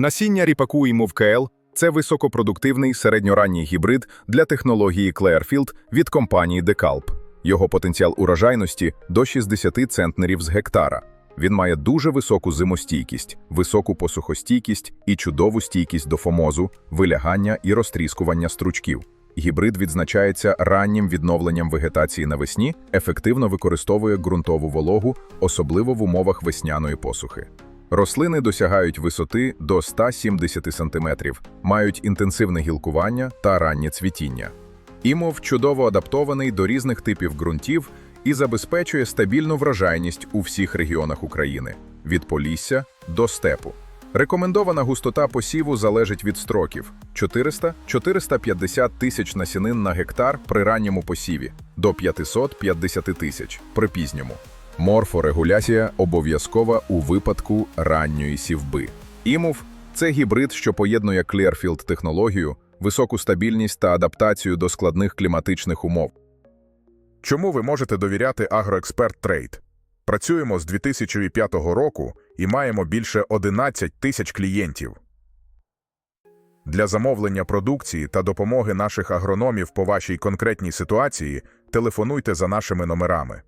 Насіння ріпаку і МовКЛ – це високопродуктивний середньоранній гібрид для технології Clearfield від компанії DeKalb. Його потенціал урожайності – до 60 центнерів з гектара. Він має дуже високу зимостійкість, високу посухостійкість і чудову стійкість до фомозу, вилягання і розтріскування стручків. Гібрид відзначається раннім відновленням вегетації навесні, ефективно використовує ґрунтову вологу, особливо в умовах весняної посухи. Рослини досягають висоти до 170 см, мають інтенсивне гілкування та раннє цвітіння. Імов чудово адаптований до різних типів ґрунтів і забезпечує стабільну врожайність у всіх регіонах України від Полісся до степу. Рекомендована густота посіву залежить від строків 400-450 тисяч насінин на гектар при ранньому посіві до 550 тисяч при пізньому. Морфорегуляція обов'язкова у випадку ранньої сівби. Імув це гібрид, що поєднує Clearfield технологію, високу стабільність та адаптацію до складних кліматичних умов. Чому ви можете довіряти Агроексперт Трейд? Працюємо з 2005 року і маємо більше 11 тисяч клієнтів. Для замовлення продукції та допомоги наших агрономів по вашій конкретній ситуації телефонуйте за нашими номерами.